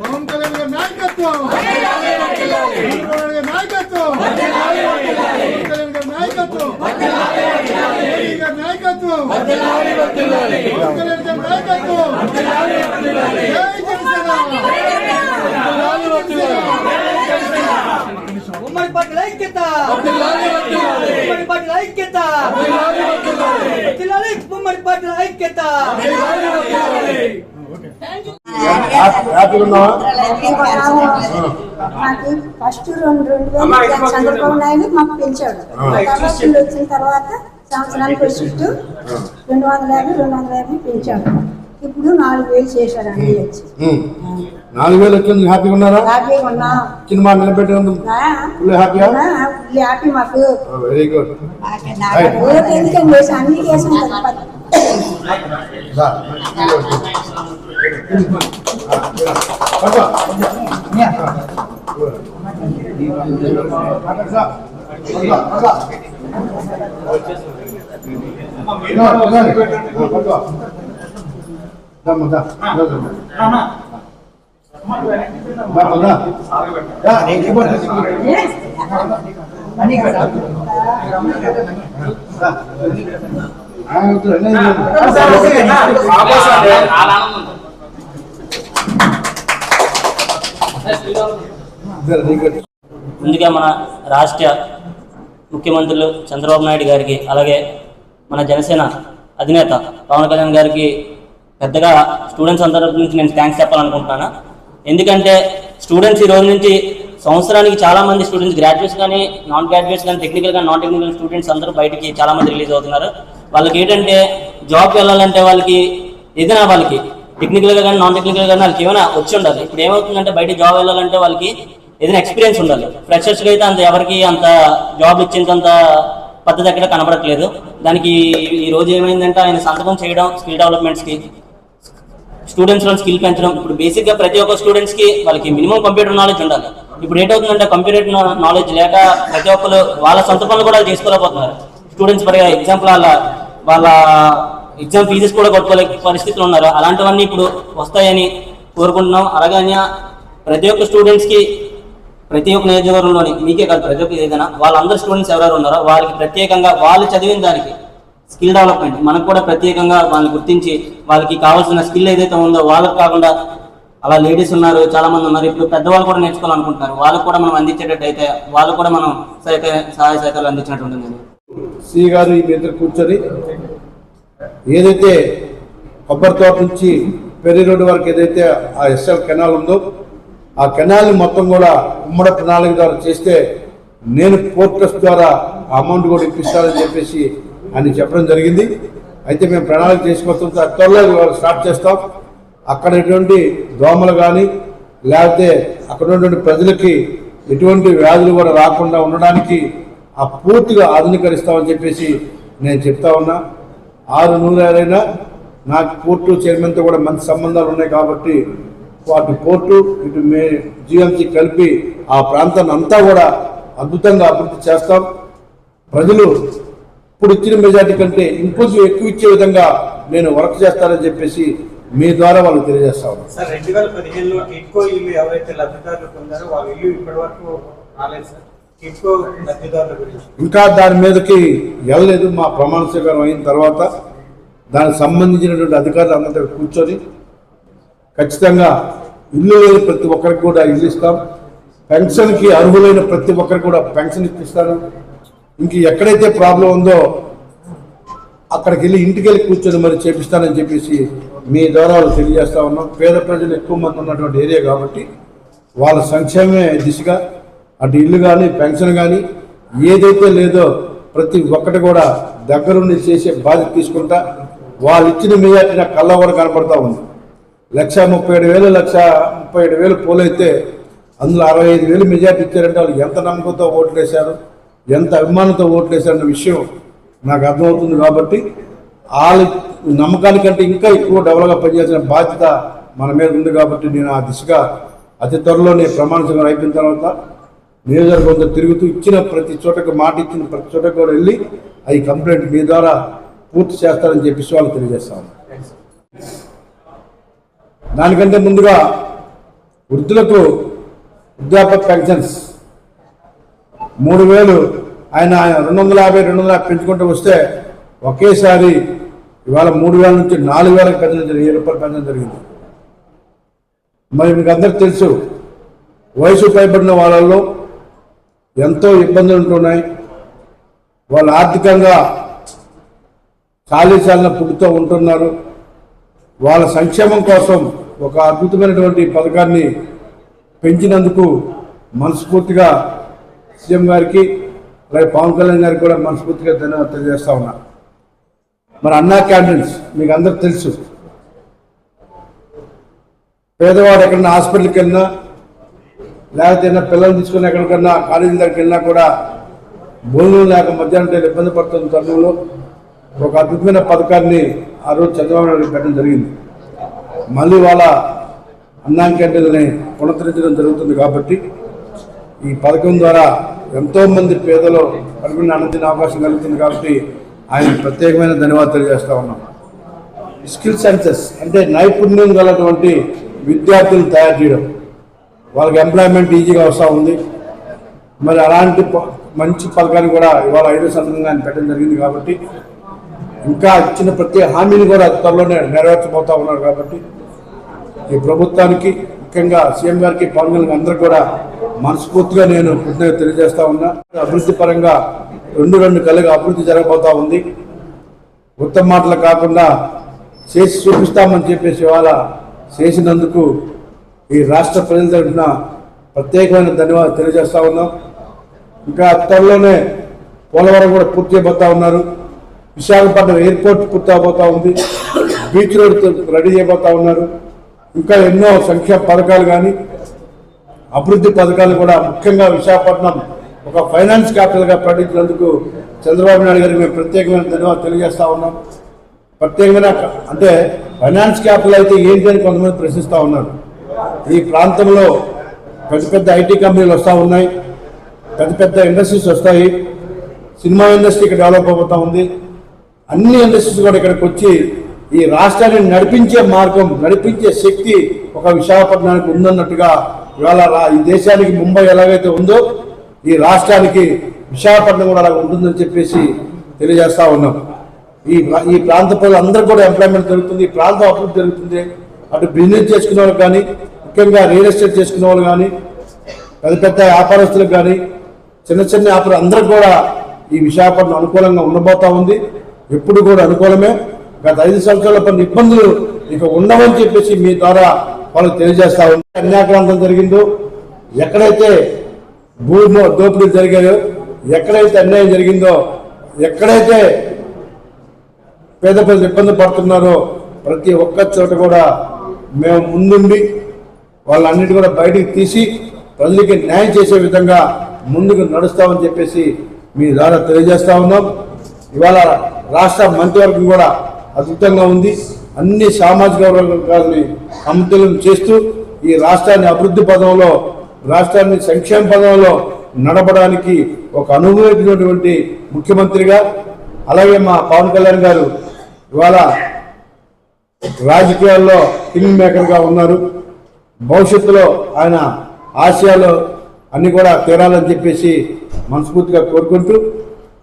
పవన్ కళ్యాణ్ గారి నాయకత్వం! నాయకత్వం కళ్యాణ్ గారి నాయకత్వం! గారి నాయకత్వం! కళ్యాణ్ గారి నాయకత్వం! ఉమ్మడి పార్టీల ఐక్యత! ఉమ్మడి పార్టీల ఐక్యత జిల్లాలి ఉమ్మడి పార్టీల ఐక్యత హ్యాపీగా మాకు ఫస్ట్ రెండు రెండు వేలు చంద్రబాబు నాయుడు మాకు పెంచాడు. వీళ్ళు వచ్చిన తర్వాత సంవత్సరానికి వచ్చి రెండు వందల యాభై రెండు వందల యాభై పెంచాడు. ఇప్పుడు నాలుగు వేలు చేశాడు అన్ని వచ్చి. నాలుగు వేలు వచ్చింది. హ్యాపీగా ఉన్నారా? హ్యాపీగా ఉన్నా. చిన్న మాట నిలబెట్టినందుకు ఫుల్ హ్యాపీయా? ఫుల్ హ్యాపీ మాకు. Very good. ఓటు ఎందుకని చేసి అన్ని చేసాం కదా ముందుగా మన రాష్ట్ర ముఖ్యమంత్రులు చంద్రబాబు నాయుడు గారికి అలాగే మన జనసేన అధినేత పవన్ కళ్యాణ్ గారికి పెద్దగా స్టూడెంట్స్ అందరి నుంచి నేను థ్యాంక్స్ చెప్పాలనుకుంటున్నాను. ఎందుకంటే స్టూడెంట్స్ ఈ రోజు నుంచి సంవత్సరానికి చాలా మంది స్టూడెంట్స్ గ్రాడ్యుయేట్స్ కానీ నాన్ గ్రాడ్యుయేట్స్ కానీ టెక్నికల్ కానీ నాన్ టెక్నికల్ స్టూడెంట్స్ అందరూ బయటికి చాలా మంది రిలీజ్ అవుతున్నారు. వాళ్ళకి ఏంటంటే జాబ్కి వెళ్ళాలంటే వాళ్ళకి ఏదైనా వాళ్ళకి టెక్నికల్గా కానీ నాన్ టెక్నికల్ కానీ వాళ్ళకి ఏమైనా వచ్చి ఉండాలి. ఇప్పుడు ఏమవుతుందంటే బయట జాబ్ వెళ్ళాలంటే వాళ్ళకి ఏదైనా ఎక్స్పీరియన్స్ ఉండాలి. ఫ్రెషర్స్కి అయితే అంత ఎవరికి అంత జాబ్ ఇచ్చేంత పద్ధతి ఎక్కడ కనబడట్లేదు. దానికి ఈ రోజు ఏమైందంటే ఆయన సంతకం చేయడం స్కిల్ డెవలప్మెంట్స్కి స్టూడెంట్స్లో స్కిల్ పెంచడం. ఇప్పుడు బేసిక్గా ప్రతి ఒక్క స్టూడెంట్స్కి వాళ్ళకి మినిమం కంప్యూటర్ నాలెడ్జ్ ఉండాలి. ఇప్పుడు ఏంటవుతుందంటే కంప్యూటర్ నాలెడ్జ్ లేక ప్రతి ఒక్కరు వాళ్ళ సొంత పనులు కూడా చేసుకోలేకపోతున్నారు. స్టూడెంట్స్ మరి ఎగ్జాంపుల్ వాళ్ళ వాళ్ళ ఎగ్జామ్ ఫీజెస్ కూడా కొట్టుకోలే పరిస్థితులు ఉన్నారు. అలాంటివన్నీ ఇప్పుడు వస్తాయని కోరుకుంటున్నాం. అలాగే ప్రతి ఒక్క స్టూడెంట్స్కి ప్రతి ఒక్క నియోజకవర్గంలోని మీకే కాదు ప్రతి ఒక్క ఏదైనా వాళ్ళందరూ స్టూడెంట్స్ ఎవరెవరు ఉన్నారో వాళ్ళకి ప్రత్యేకంగా వాళ్ళు చదివిన దానికి స్కిల్ డెవలప్మెంట్ మనకు కూడా ప్రత్యేకంగా వాళ్ళని గుర్తించి వాళ్ళకి కావాల్సిన స్కిల్ ఏదైతే ఉందో వాళ్ళకి కాకుండా అలా లేడీస్ ఉన్నారు చాలా మంది ఉన్నారు. ఇప్పుడు పెద్దవాళ్ళు కూడా నేర్చుకోవాలనుకుంటున్నారు. వాళ్ళకు కూడా మనం అందించేటట్టు అయితే వాళ్ళకు కూడా మనం సహాయ సహాయ సహకారాలు అందించినట్టు ఉంటుంది. సి గారు ఈ మీద కూర్చొని ఏదైతే కొబ్బరి తోట నుంచి పెరి రోడ్డు వరకు ఏదైతే ఆ ఎస్ఎల్ కెనాల్ ఉందో ఆ కెనాల్ని మొత్తం కూడా ఉమ్మడి ప్రణాళిక ద్వారా చేస్తే నేను పోర్టస్ ద్వారా అమౌంట్ కూడా ఇప్పిస్తానని చెప్పేసి అని చెప్పడం జరిగింది. అయితే మేము ప్రణాళిక చేసుకొస్తుంటే త్వరలో స్టార్ట్ చేస్తాం. అక్కడ ఎటువంటి దోమలు కానీ లేకపోతే అక్కడ ఉన్నటువంటి ప్రజలకి ఎటువంటి వ్యాధులు కూడా రాకుండా ఉండడానికి ఆ పూర్తిగా ఆధునీకరిస్తామని చెప్పేసి నేను చెప్తా ఉన్నా. ఆరు నూరేళ్ళైనా నాకు పోర్టు చైర్మన్తో కూడా మంచి సంబంధాలు ఉన్నాయి కాబట్టి అటు పోర్టు ఇటు మే జిఎంసీ కలిపి ఆ ప్రాంతాన్ని అంతా కూడా అద్భుతంగా అభివృద్ధి చేస్తాం. ప్రజలు ఇప్పుడు ఇచ్చిన మెజార్టీ కంటే ఇంకొంచెం ఎక్కువ ఇచ్చే విధంగా నేను వర్క్ చేస్తానని చెప్పేసి మీ ద్వారా వాళ్ళు తెలియజేస్తా ఉన్నాను సార్ రెండు వేల పదిహేనులో టిట్కో ఇల్లు ఎవరైతే లబ్ధిదారులు పొందారో వాళ్ళ ఇల్లు ఇప్పటి వరకు రాలేదు సార్. ఇంకా దాని మీదకి వెళ్ళలేదు. మా ప్రమాణ స్వీకారం అయిన తర్వాత దానికి సంబంధించినటువంటి అధికారులు అందరితో కూర్చొని ఖచ్చితంగా ఇల్లు లేని ప్రతి ఒక్కరికి కూడా ఇల్లు ఇస్తాం. పెన్షన్కి అర్హులైన ప్రతి ఒక్కరికి కూడా పెన్షన్ ఇప్పిస్తాను. ఇంక ఎక్కడైతే ప్రాబ్లం ఉందో అక్కడికి వెళ్ళి ఇంటికి వెళ్ళి కూర్చొని మరి చేపిస్తానని చెప్పేసి మీ ద్వారా వాళ్ళు తెలియజేస్తా ఉన్నాం. పేద ప్రజలు ఎక్కువ మంది ఉన్నటువంటి ఏరియా కాబట్టి వాళ్ళ సంక్షేమమే దిశగా అటు ఇల్లు కానీ పెన్షన్ కానీ ఏదైతే లేదో ప్రతి ఒక్కటి కూడా దగ్గరుండి చేసే బాధ్యత తీసుకుంటా వాళ్ళు ఇచ్చిన మెజార్టీ నాకు కళ్ళ కూడా కనపడతా ఉంది. లక్ష ముప్పై ఏడు వేలు లక్ష ముప్పై ఏడు వేలు పోలైతే అందులో అరవై ఐదు వేలు మెజార్టీ ఇచ్చారంటే వాళ్ళు ఎంత నమ్మకంతో ఓట్లు వేశారు ఎంత అభిమానంతో ఓట్లు వేశారన్న విషయం నాకు అర్థమవుతుంది కాబట్టి వాళ్ళ నమ్మకానికంటే ఇంకా ఎక్కువ డెవలప్గా పనిచేసిన బాధ్యత మన మీద ఉంది కాబట్టి నేను ఆ దిశగా అతి త్వరలోనే ప్రమాణ స్వీకారం అయిపోయిన తర్వాత నియోజకవర్గంతో తిరుగుతూ ఇచ్చిన ప్రతి చోటకు మాట ఇచ్చిన ప్రతి చోటకు కూడా వెళ్ళి అవి కంప్లైంట్ మీ ద్వారా పూర్తి చేస్తారని చెప్పేసి వాళ్ళు తెలియజేస్తాం దానికంటే ముందుగా వృద్ధులకు వృద్ధాప్య పెన్షన్స్ మూడు వేలు. ఆయన రెండు వందల యాభై రెండు వందల పెంచుకుంటూ వస్తే ఒకేసారి ఇవాళ మూడు వేల నుంచి నాలుగు వేలకు పెంచడం జరిగింది. వెయ్యి రూపాయలు పెంచడం జరిగింది. మరి మీకు అందరికి తెలుసు వయసు పైబడిన వాళ్ళలో ఎంతో ఇబ్బందులు ఉంటున్నాయి. వాళ్ళు ఆర్థికంగా ఖాళీ చాలిన పుట్టుతో ఉంటున్నారు. వాళ్ళ సంక్షేమం కోసం ఒక అద్భుతమైనటువంటి పథకాన్ని పెంచినందుకు మనస్ఫూర్తిగా సీఎం గారికి అలాగే పవన్ కళ్యాణ్ గారికి కూడా మనస్ఫూర్తిగా ధన్యవాదాలు తెలియజేస్తా ఉన్నా. మరి అన్నా క్యాంటీన్స్ మీకు అందరికి తెలుసు. పేదవాడు ఎక్కడన్నా హాస్పిటల్కి వెళ్ళినా లేకపోతే పిల్లల్ని తీసుకుని ఎక్కడికన్నా కాలేజీ దగ్గరికి వెళ్ళినా కూడా భోజనం లేక మధ్యాహ్నం ఇబ్బంది పడుతున్న తరుణంలో ఒక అద్భుతమైన పథకాన్ని ఆ రోజు చంద్రబాబు నాయుడు పెట్టడం జరిగింది. మళ్ళీ వాళ్ళ అన్నాం క్యాంటీన్ని పునరుద్ధరించడం జరుగుతుంది కాబట్టి ఈ పథకం ద్వారా ఎంతోమంది పేదలు కడుపుని అన్నదిన అవకాశం కలుగుతుంది కాబట్టి ఆయన ప్రత్యేకమైన ధన్యవాదాలు తెలియజేస్తూ ఉన్నాం. స్కిల్ సెన్సెస్ అంటే నైపుణ్యం గలటువంటి విద్యార్థులను తయారు చేయడం. వాళ్ళకి ఎంప్లాయ్మెంట్ ఈజీగా వస్తూ ఉంది. మరి అలాంటి ప- మంచి పథకాన్ని కూడా ఇవాళ ఐదో సందర్భంగా ఆయన పెట్టడం జరిగింది కాబట్టి ఇంకా ఇచ్చిన ప్రతి హామీని కూడా త్వరలోనే నెరవేర్చబోతా ఉన్నారు కాబట్టి ఈ ప్రభుత్వానికి ముఖ్యంగా సీఎం గారికి పవన్ కళ్యాణ్ కూడా మనస్ఫూర్తిగా నేను కృతజ్ఞత తెలియజేస్తా ఉన్నా. అభివృద్ధి పరంగా రెండు రెండు కళ్ళగా అభివృద్ధి జరగబోతా ఉంది. ఉత్తమ మాటలు కాకుండా చేసి చూపిస్తామని చెప్పేసి ఇవాళ చేసినందుకు ఈ రాష్ట్ర ప్రజల తరఫున ప్రత్యేకమైన ధన్యవాదాలు తెలియజేస్తా ఉన్నాం. ఇంకా త్వరలోనే పోలవరం కూడా పూర్తి చేయబోతా ఉన్నారు. విశాఖపట్నం ఎయిర్పోర్ట్ పూర్తి అవబోతా ఉంది. బీచ్ రోడ్ రెడీ చేయబోతా ఉన్నారు. ఇంకా ఎన్నో సంక్షేమ పథకాలు కానీ అభివృద్ధి పథకాలు కూడా ముఖ్యంగా విశాఖపట్నం ఒక ఫైనాన్స్ క్యాపిటల్గా ప్రకటించినందుకు చంద్రబాబు నాయుడు గారికి మేము ప్రత్యేకమైన ధన్యవాదాలు తెలియజేస్తా ఉన్నాం. ప్రత్యేకమైన అంటే ఫైనాన్స్ క్యాపిటల్ అయితే ఏంటి అని కొంతమంది ప్రశ్నిస్తూ ఉన్నారు. ఈ ప్రాంతంలో పెద్ద పెద్ద ఐటీ కంపెనీలు వస్తూ ఉన్నాయి. పెద్ద పెద్ద ఇండస్ట్రీస్ వస్తాయి. సినిమా ఇండస్ట్రీ ఇక్కడ డెవలప్ అవుతా ఉంది. అన్ని ఇండస్ట్రీస్ కూడా ఇక్కడికి వచ్చి ఈ రాష్ట్రాన్ని నడిపించే మార్గం నడిపించే శక్తి ఒక విశాఖపట్నానికి ఉందన్నట్టుగా ఇవాళ ఈ దేశానికి ముంబై ఎలాగైతే ఉందో ఈ రాష్ట్రానికి విశాఖపట్నం కూడా అలా ఉంటుందని చెప్పేసి తెలియజేస్తా ఉన్నాం. ఈ ఈ ప్రాంత ప్రజలందరూ కూడా ఎంప్లాయ్మెంట్ జరుగుతుంది ఈ ప్రాంతం అభివృద్ధి జరుగుతుంది. అటు బిజినెస్ చేసుకునే వాళ్ళకి కానీ ముఖ్యంగా రియల్ ఎస్టేట్ చేసుకునే వాళ్ళు కానీ పెద్ద పెద్ద వ్యాపారస్తులకు కానీ చిన్న చిన్న వ్యాపారం అందరూ కూడా ఈ విశాఖపట్నం అనుకూలంగా ఉండబోతా ఉంది. ఎప్పుడు కూడా అనుకూలమే. గత ఐదు సంవత్సరాల కొన్ని ఇబ్బందులు ఇక ఉండవని చెప్పేసి మీ ద్వారా వాళ్ళకి తెలియజేస్తా ఉంది అన్యాక్రాంతం జరిగిందో ఎక్కడైతే భూమి దోపిడీ జరిగాయో ఎక్కడైతే అన్యాయం జరిగిందో ఎక్కడైతే పేద ప్రజలు ఇబ్బంది పడుతున్నారో ప్రతి ఒక్క చోట కూడా మేము ముందుండి వాళ్ళన్నిటి కూడా బయటికి తీసి ప్రజలకి న్యాయం చేసే విధంగా ముందుకు నడుస్తామని చెప్పేసి మీ ద్వారా తెలియజేస్తా ఉన్నాం. ఇవాళ రాష్ట్ర మంత్రివర్గం కూడా అద్భుతంగా ఉంది. అన్ని సామాజిక వర్గాలని సమతుల్యం చేస్తూ ఈ రాష్ట్రాన్ని అభివృద్ధి పదంలో రాష్ట్రాన్ని సంక్షేమ పదంలో నడపడానికి ఒక అనుభవించినటువంటి ముఖ్యమంత్రిగా అలాగే మా పవన్ కళ్యాణ్ గారు ఇవాళ రాజకీయాల్లో కింగ్ మేకర్గా ఉన్నారు. భవిష్యత్తులో ఆయన ఆశయాలు అన్నీ కూడా తీరాలని చెప్పేసి మనస్ఫూర్తిగా కోరుకుంటూ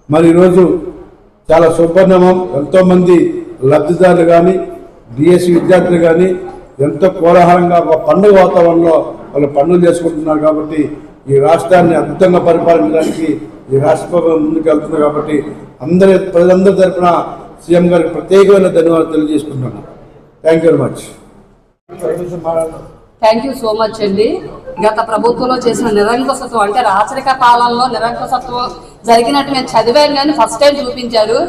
మరి ఈరోజు చాలా సుపరిణామం ఎంతోమంది లబ్ధిదారులు కానీ డిఎస్సి విద్యార్థులు కానీ ఎంతో కోలాహలంగా ఒక పండుగ వాతావరణంలో వాళ్ళు పనులు చేసుకుంటున్నారు కాబట్టి ఈ రాష్ట్రాన్ని అద్భుతంగా పరిపాలించడానికి ఈ రాష్ట్ర ప్రభుత్వం ముందుకు వెళ్తుంది కాబట్టి అందరి ప్రజలందరి తరఫున సీఎం గారికి ప్రత్యేకమైన ధన్యవాదాలు తెలియజేసుకుంటున్నాను. Thank you very much thank you so much అండి. గత ప్రభుత్వంలో చేసిన నిరంకుశత్వం అంటే రాచరిక పాలనలో నిరంకుశత్వం జరిగినట్టు మేము చదివాను కానీ ఫస్ట్ టైం చూపించారు.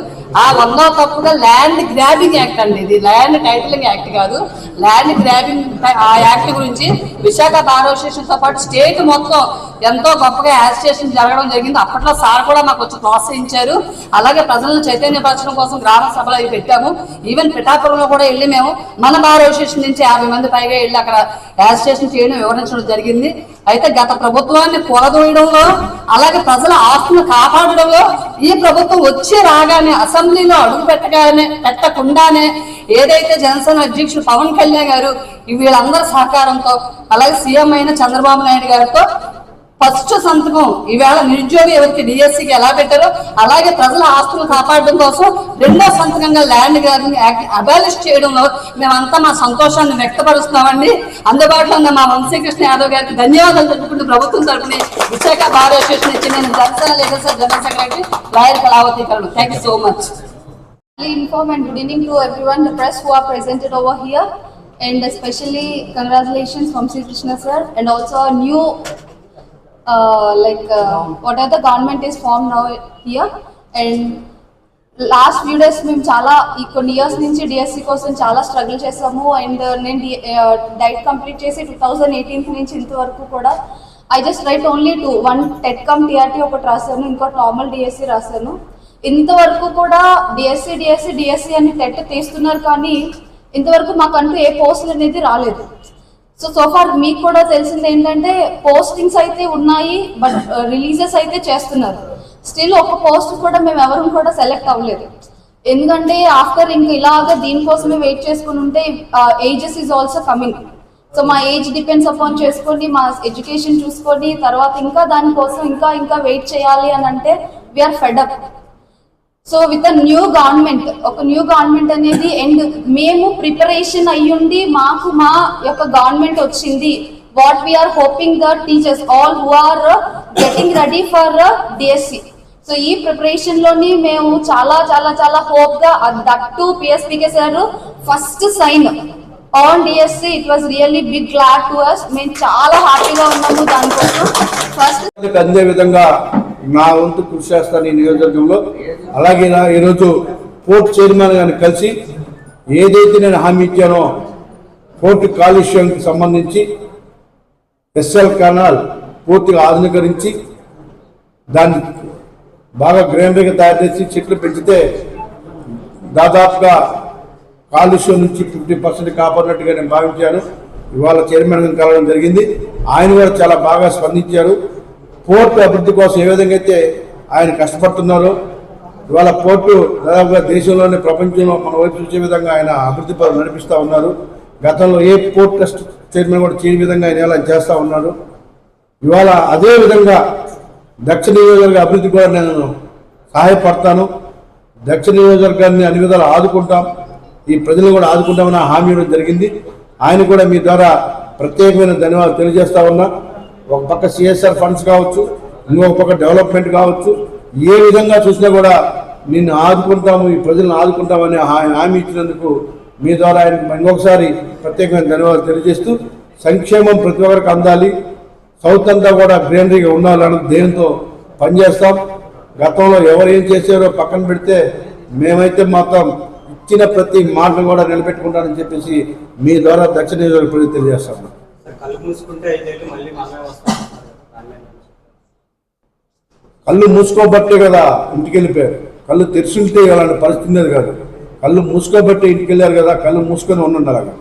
ఆ వంద తప్పుగా ల్యాండ్ గ్రాబింగ్ యాక్ట్ అండి ఇది. ల్యాండ్ టైటిలింగ్ యాక్ట్ కాదు. ల్యాండ్ గ్రాబింగ్ ఆ యాక్ట్ గురించి విశాఖ బార్ అసోసియేషన్తో పాటు స్టేట్ మొత్తం ఎంతో గొప్పగా యాజిటేషన్ జరగడం జరిగింది. అప్పట్లో సార్ కూడా మాకు వచ్చి ప్రోత్సహించారు. అలాగే ప్రజలను చైతన్యపరచడం కోసం గ్రామ సభలు అవి పెట్టాము. ఈవెన్ పిఠాపురంలో కూడా వెళ్ళి మేము మన బార్ అసోసియేషన్ నుంచి యాభై మంది పైగా వెళ్ళి అక్కడ యాజిటేషన్ చేయడం వివరించడం జరిగింది. అయితే గత ప్రభుత్వాన్ని కూలదోయడంలో అలాగే ప్రజల ఆస్తులు కాపాడడంలో ఈ ప్రభుత్వం వచ్చి రాగానే అసెంబ్లీలో అడుగు పెట్టగానే పెట్టకుండానే ఏదైతే జనసేన అధ్యక్షుడు పవన్ కళ్యాణ్ గారు వీళ్ళందరి సహకారంతో అలాగే సీఎం అయిన చంద్రబాబు నాయుడు గారితో ఫస్ట్ సంతకం ఈవేళ నిరుద్యోగ ఎవరికి డిఎస్సికి ఎలా పెట్టారో అలాగే ప్రజల ఆస్తులు కాపాడడం కోసం రెండో సంతకంగా ల్యాండ్ గ్రాబింగ్ యాక్ట్ అబాలిష్ చేయడంలో మేమంతా మా సంతోషాన్ని వ్యక్తపరుస్తున్నామండి. అందుబాటులో ఉన్న మా వంశీకృష్ణ యాదవ్ గారికి ధన్యవాదాలు తెలుపుకుంటూ ప్రభుత్వం తరపున విశాఖ బార్ అసోసియేషన్ ఇచ్చి నేను Janasena sir general secretary lawyer కళావతీకరణ thank you so much Really inform and good evening to everyone, the press who are presented over here, and especially congratulations from Sri Krishna sir, and also new, like whatever the government is form now year and last few days మేము చాలా ఈ కొన్ని years నుంచి DSC కోసం చాలా struggle చేసాము. And uh, నేను DIET complete uh, చేసి టూ థౌజండ్ ఎయిటీన్త్ నుంచి ఇంతవరకు కూడా I just write only two one TET cum TRT ఒకటి రాశాను ఇంకోటి నార్మల్ డిఎస్సి రాశాను. ఇంతవరకు కూడా డిఎస్సి డిఎస్సి డిఎస్సి అని టెట్ తీస్తున్నారు కానీ ఇంతవరకు మాకంటూ ఏ పోస్టులు అనేది రాలేదు. సో సోఫార్ మీకు కూడా తెలిసింది ఏంటంటే పోస్టింగ్స్ అయితే ఉన్నాయి బట్ రిలీజెస్ uh, అయితే చేస్తున్నారు. స్టిల్ ఒక పోస్ట్ కూడా మేము ఎవరు కూడా సెలెక్ట్ అవ్వలేదు. ఎందుకంటే ఆఫ్టర్ ఇంక ఇలాగ దీనికోసమే వెయిట్ చేసుకుని ఉంటే ages is also coming so మా ఏజ్ డిపెండ్స్ అపాన్ చేసుకొని మా ఎడ్యుకేషన్ చూసుకోండి తర్వాత ఇంకా దానికోసం ఇంకా ఇంకా వెయిట్ చేయాలి అని అంటే we are fed up so with new government ఒక న్యూ గవర్నమెంట్ అనేది అండ్ మేము ప్రిపరేషన్ అయ్యుండి మాకు మా యొక్క గవర్నమెంట్ వచ్చింది. What we are hoping the teachers all who are getting ready for DSC so ఈ ప్రిపరేషన్లోని మేము చాలా చాలా చాలా హోప్గా that PSPK sir first sign on DSC it was really big glad to us మేము చాలా హ్యాపీగా ఉన్నాము దానికోసం. ఫస్ట్ అందే విధంగా నా వంతు కృషి చేస్తాను ఈ నియోజకవర్గంలో. అలాగే నా ఈరోజు పోర్ట్ చైర్మన్ గారిని కలిసి ఏదైతే నేను హామీ ఇచ్చానో పోర్టు కాలుష్యానికి సంబంధించి ఎస్ఎల్ కెనాల్ పూర్తిగా ఆధునీకరించి దాన్ని బాగా గ్రీనరీగా తయారు చేసి చెట్లు పెంచితే దాదాపుగా కాలుష్యం నుంచి ఫిఫ్టీ పర్సెంట్ కాపాడినట్టుగా నేను భావించాను. ఇవాళ చైర్మన్ గారిని కలవడం జరిగింది. ఆయన కూడా చాలా బాగా స్పందించారు. పోర్టు అభివృద్ధి కోసం ఏ విధంగా అయితే ఆయన కష్టపడుతున్నారో ఇవాళ పోర్టు దాదాపుగా దేశంలోనే ప్రపంచంలో మన వైపు చూసే విధంగా ఆయన అభివృద్ధి పనులు నడిపిస్తూ ఉన్నారు. గతంలో ఏ పోర్ట్ ట్రస్ట్ చైర్మన్ కూడా చేయని విధంగా ఆయన ఇలా చేస్తూ ఉన్నాడు ఇవాళ అదే విధంగా దక్షిణ నియోజకవర్గ అభివృద్ధి కూడా నేను సహాయపడతాను. దక్షిణ నియోజకవర్గాన్ని అన్ని విధాలు ఆదుకుంటాం. ఈ ప్రజలు కూడా ఆదుకుంటామని హామీ ఇవ్వడం జరిగింది. ఆయన కూడా మీ ద్వారా ప్రత్యేకమైన ధన్యవాదాలు తెలియజేస్తా ఉన్నా. ఒక పక్క సిఎస్ఆర్ ఫండ్స్ కావచ్చు ఇంకొక పక్క డెవలప్మెంట్ కావచ్చు ఏ విధంగా చూసినా కూడా నిన్ను ఆదుకుంటాము ఈ ప్రజలను ఆదుకుంటామని హామీ ఇచ్చినందుకు మీ ద్వారా ఆయన ఇంకొకసారి ప్రత్యేకమైన ధన్యవాదాలు తెలియజేస్తూ సంక్షేమం ప్రతి ఒక్కరికి అందాలి. సౌత్ అంతా కూడా గ్రీనరీగా ఉండాలని దేనితో పనిచేస్తాం. గతంలో ఎవరు ఏం చేశారో పక్కన పెడితే మేమైతే మాత్రం ఇచ్చిన ప్రతి మాటను కూడా నిలబెట్టుకుంటానని చెప్పేసి మీ ద్వారా దక్షిణ నియోజకవర్గ తెలియజేస్తాం. కళ్ళు మూసుకుంటే ఐదేళ్ళు మళ్ళీ మనమే వస్తాం కళ్ళు మూసుకోబట్టే కదా ఇంటికి వెళ్ళిపోయారు కళ్ళు తెరిచుంటే అలాంటి పరిస్థితి ఉండేది కాదు. కళ్ళు మూసుకోబట్టే ఇంటికి వెళ్ళారు కదా కళ్ళు మూసుకొని ఉండున్నారు అక్కడ.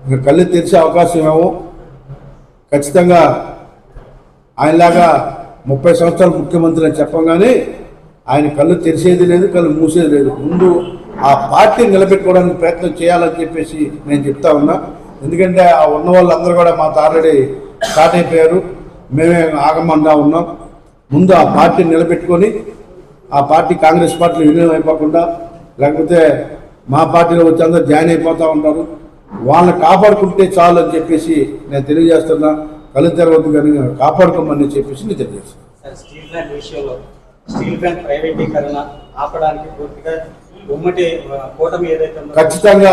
ఇంకా కళ్ళు తెరిచే అవకాశం ఏమో? ఖచ్చితంగా ఆయనలాగా ముప్పై సంవత్సరాలు ముఖ్యమంత్రి అని చెప్పగానే ఆయన కళ్ళు తెరిచేది లేదు కళ్ళు మూసేది లేదు. ముందు ఆ పార్టీని నిలబెట్టుకోవడానికి ప్రయత్నం చేయాలని చెప్పేసి నేను చెప్తా ఉన్నా. ఎందుకంటే ఆ ఉన్న వాళ్ళందరూ కూడా మాతో ఆల్రెడీ స్టార్ట్ అయిపోయారు మేమే ఆగమండా ఉన్నాం. ముందు ఆ పార్టీని నిలబెట్టుకొని ఆ పార్టీ కాంగ్రెస్ పార్టీలో విలీనం అయిపోకుండా లేకపోతే మా పార్టీలో వచ్చి అందరూ జాయిన్ అయిపోతూ ఉంటారు. వాళ్ళని కాపాడుకుంటే చాలు అని చెప్పేసి నేను తెలియజేస్తున్నా. కళ్ళు తెరవద్దు కానీ కాపాడుకోమని చెప్పేసి నేను తెలియజేస్తాను స్టీల్ ప్లాంట్ విషయంలో స్టీల్ ప్లాంట్ ప్రైవేటీకరణ ఆపడానికి పూర్తిగా ఉమ్మటి కూటమి ఏదైతే ఖచ్చితంగా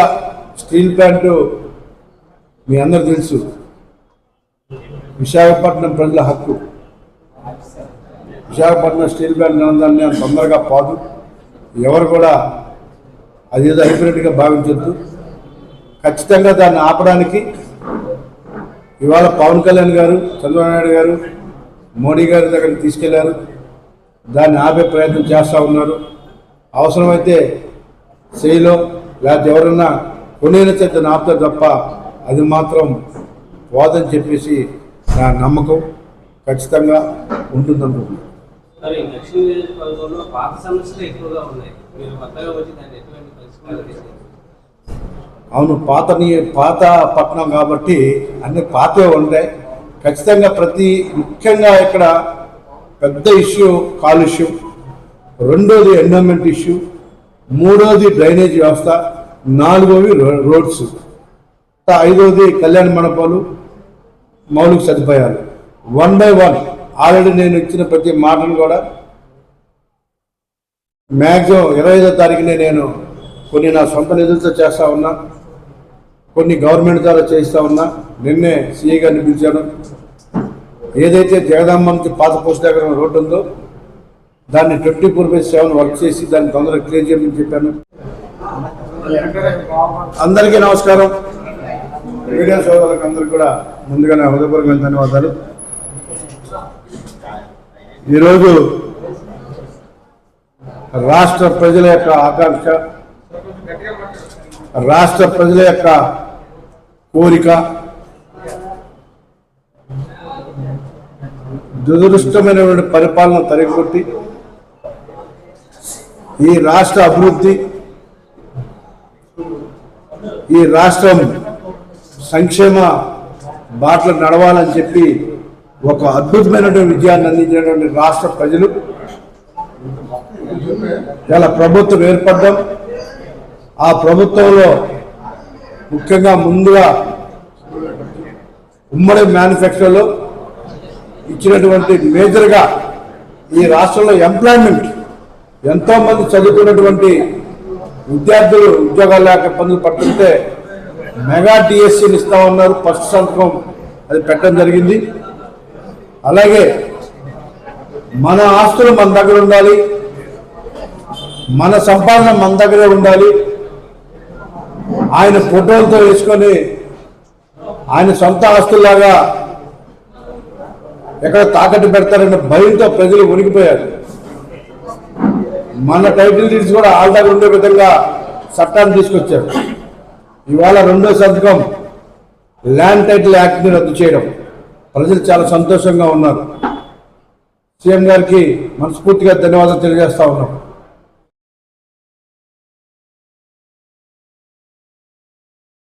స్టీల్ ప్లాంట్ మీ అందరు తెలుసు. విశాఖపట్నం ప్రజల హక్కు. విశాఖపట్నం స్టీల్ ప్లాంట్ నిరంతరాన్ని అంత తొందరగా పాదు. ఎవరు కూడా అదేదో హైబ్రిడ్గా భావించొద్దు. ఖచ్చితంగా దాన్ని ఆపడానికి ఇవాళ పవన్ కళ్యాణ్ గారు చంద్రబాబు నాయుడు గారు మోడీ గారి దగ్గరికి తీసుకెళ్ళారు. దాన్ని ఆపే ప్రయత్నం చేస్తూ ఉన్నారు. అవసరమైతే సేలో లేకపోతే ఎవరన్నా కొనేన చేత ఆపుతారు తప్ప అది మాత్రం పోదని చెప్పేసి నా నమ్మకం ఖచ్చితంగా ఉంటుందనుకుంటున్నాను అవును పాత పాత పట్టణం కాబట్టి అన్ని పాతే ఉంటాయి. ఖచ్చితంగా ప్రతి ముఖ్యంగా ఇక్కడ పెద్ద ఇష్యూ కాలుష్యం రెండోది ఎండోమెంట్ ఇష్యూ. మూడోది డ్రైనేజ్ వ్యవస్థ. నాలుగోవి రోడ్స్. ఐదవది కళ్యాణ మండపాలు మౌలిక సదుపాయాలు. వన్ బై వన్ ఆల్రెడీ నేను ఇచ్చిన ప్రతి మాటను కూడా మ్యాక్సిమం ఇరవై ఐదో తారీఖునే నేను కొన్ని నా సొంత నిధులతో చేస్తా ఉన్నా కొన్ని గవర్నమెంట్ ద్వారా చేస్తూ ఉన్నా నిన్నే సీఏ గారిని పిలిచాను. ఏదైతే జగదాంబ నుంచి పాత పోస్ట్ దగ్గర రోడ్డు ఉందో దాన్ని twenty four by seven work చేసి దాన్ని తొందరగా క్లియర్ చేయమని చెప్పాను. అందరికీ నమస్కారం. మీడియా సోదరులకు అందరికీ కూడా ముందుగానే హృదయపూర్వక ధన్యవాదాలు. ఈరోజు రాష్ట్ర ప్రజల యొక్క ఆకాంక్ష రాష్ట్ర ప్రజల యొక్క కోరిక దురదృష్టమైనటువంటి పరిపాలన తరిగొట్టి ఈ రాష్ట్ర అభివృద్ధి ఈ రాష్ట్రం సంక్షేమ బాటలు నడవాలని చెప్పి ఒక అద్భుతమైనటువంటి విజయాన్ని అందించినటువంటి రాష్ట్ర ప్రజలు. ఇలా ప్రభుత్వం ఏర్పడడం ఆ ప్రభుత్వంలో ముఖ్యంగా ముందుగా ఉమ్మడి మ్యానుఫ్యాక్చర్లో ఇచ్చినటువంటి మేజర్గా ఈ రాష్ట్రంలో ఎంప్లాయ్మెంట్ ఎంతోమంది చదువుకున్నటువంటి విద్యార్థులు ఉద్యోగాలు లేక ఇబ్బందులు పడుతుంటే మెగా టీఎస్సీని ఇస్తా ఉన్నారు ఫస్ట్ సంతకం అది పెట్టడం జరిగింది. అలాగే మన ఆస్తులు మన దగ్గర ఉండాలి మన సంపాదన మన దగ్గరే ఉండాలి. ఆయన ఫోటోలతో వేసుకొని ఆయన సొంత ఆస్తుల్లాగా ఎక్కడ తాకట్టు పెడతారన్న భయంతో ప్రజలు ఉనికిపోయారు మన టైటిల్ డీడ్స్ కూడా వాళ్ళ దగ్గర ఉండే విధంగా చట్టాన్ని తీసుకొచ్చారు. ఇవాళ రెండో సంతకం ల్యాండ్ టైటిల్ యాక్ట్ని రద్దు చేయడం. ప్రజలు చాలా సంతోషంగా ఉన్నారు. సీఎం గారికి మనస్ఫూర్తిగా ధన్యవాదాలు తెలియజేస్తా ఉన్నాం.